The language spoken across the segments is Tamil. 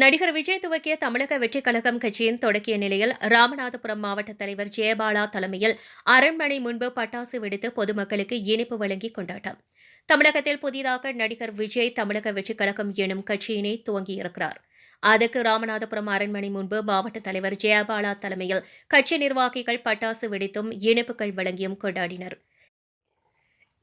நடிகர் விஜய் துவக்கிய தமிழக வெற்றிக் கழகம் கட்சியின் தொடக்கிய நிலையில் ராமநாதபுரம் மாவட்ட தலைவர் ஜெயபாலா தலைமையில் அரண்மனை முன்பு பட்டாசு வெடித்து பொதுமக்களுக்கு இனிப்பு வழங்கி கொண்டாட்டம். தமிழகத்தில் புதிதாக நடிகர் விஜய் தமிழக வெற்றிக் கழகம் எனும் கட்சியினை துவங்கியிருக்கிறார். அதற்கு ராமநாதபுரம் அரண்மனை முன்பு மாவட்ட தலைவர் ஜெயபாலா தலைமையில் கட்சி நிர்வாகிகள் பட்டாசு வெடித்தும் இனிப்புகள் வழங்கியும் கொண்டாடினர்.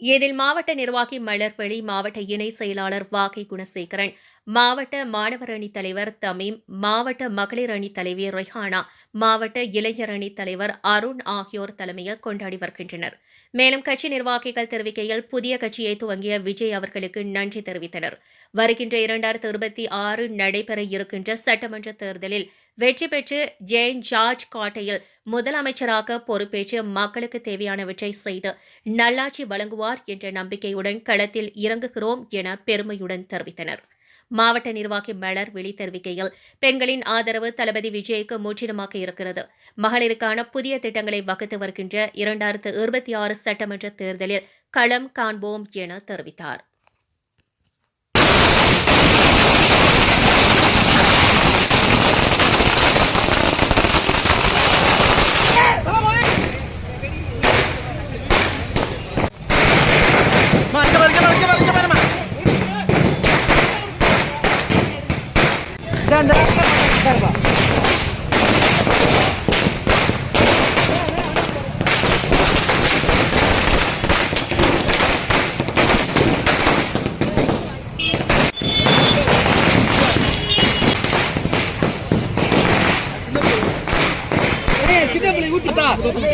இதில் மாவட்ட நிர்வாகி மலர்வெளி மாவட்ட இணை செயலாளர் வாகை குணசேகரன் மாவட்ட மாணவர் அணி தலைவர் தமீம் மாவட்ட மகளிர் அணி தலைவி ரெஹானா மாவட்ட இளைஞர் அணி தலைவர் அருண் ஆகியோர் தலைமையில் கொண்டாடி வருகின்றனர். மேலும் கட்சி நிர்வாகிகள் தெரிவிக்கையில் புதிய கட்சியை துவங்கிய விஜய் அவர்களுக்கு நன்றி தெரிவித்தனர். வருகின்ற இரண்டாயிரத்து இருபத்தி ஆறு நடைபெற இருக்கின்ற சட்டமன்ற தேர்தலில் வெற்றி பெற்று ஜெயின் ஜார்ஜ் காட்டையில் முதலமைச்சராக பொறுப்பேற்று மக்களுக்கு தேவையானவற்றை செய்து நல்லாட்சி வழங்குவார் என்ற நம்பிக்கையுடன் களத்தில் இறங்குகிறோம் என பெருமையுடன் தெரிவித்தனர். மாவட்ட நிர்வாகி மலர் வெளி தெரிவிக்கையில் பெண்களின் ஆதரவு தளபதி விஜய்க்கு முற்றிலுமாக இருக்கிறது. மகளிருக்கான புதிய திட்டங்களை வகுத்து வருகின்ற இரண்டாயிரத்து இருபத்தி ஆறு சட்டமன்ற தேர்தலில் களம் காண்போம் என தெரிவித்தார்.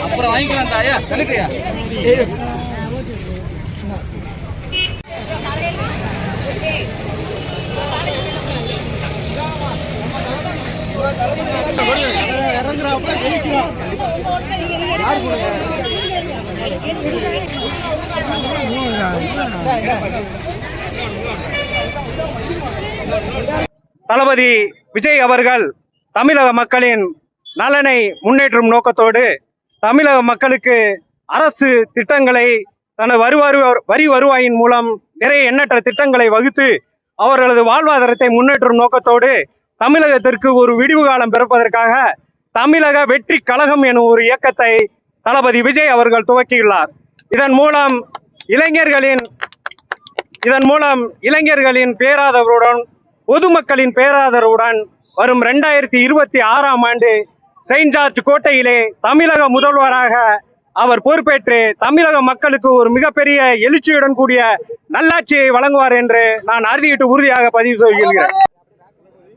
அப்புறம் வாங்கிக்கலாம் தாயா. கணக்கையா இறங்குறாப்புல ஜெயிக்கிறான் தளபதி விஜய் அவர்கள் தமிழக மக்களின் நலனை முன்னேற்றும் நோக்கத்தோடு தமிழக மக்களுக்கு அரசு திட்டங்களை தனது வரி வரி வருவாயின் மூலம் நிறைய எண்ணற்ற திட்டங்களை வகுத்து அவர்களது வாழ்வாதாரத்தை முன்னேற்றும் நோக்கத்தோடு தமிழகத்திற்கு ஒரு விடிவு காலம் பிறப்பதற்காக தமிழக வெற்றி கழகம் எனும் ஒரு இயக்கத்தை தளபதி விஜய் அவர்கள் துவக்கியுள்ளார். இதன் மூலம் இளைஞர்களின் இதன் மூலம் இளைஞர்களின் பேராதரவுடன் பொதுமக்களின் பேராதரவுடன் வரும் ரெண்டாயிரத்தி இருபத்தி ஆறாம் ஆண்டு செயின்ட் ஜார்ஜ் கோட்டையிலே தமிழக முதல்வராக அவர் பொறுப்பேற்று தமிழக மக்களுக்கு ஒரு மிகப்பெரிய எழுச்சியுடன் கூடிய நல்லாட்சியை வழங்குவார் என்று நான் அறுதியிட்டு உறுதியாக பதிவு செய்கிறேன்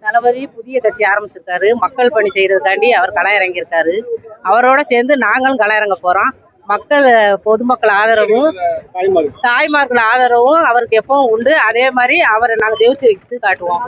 தளபதி புதிய கட்சி ஆரம்பிச்சிருக்காரு. மக்கள் பணி செய்யறதுக்காண்டி அவர் களம் இறங்கியிருக்காரு அவரோட சேர்ந்து நாங்களும் களம் இறங்க போறோம். மக்கள் பொதுமக்கள் ஆதரவும் தாய்மார்கள் ஆதரவும் அவருக்கு எப்பவும் உண்டு. அதே மாதிரி அவரை நாங்கள் ஜெயிச்சு வச்சு காட்டுவோம்.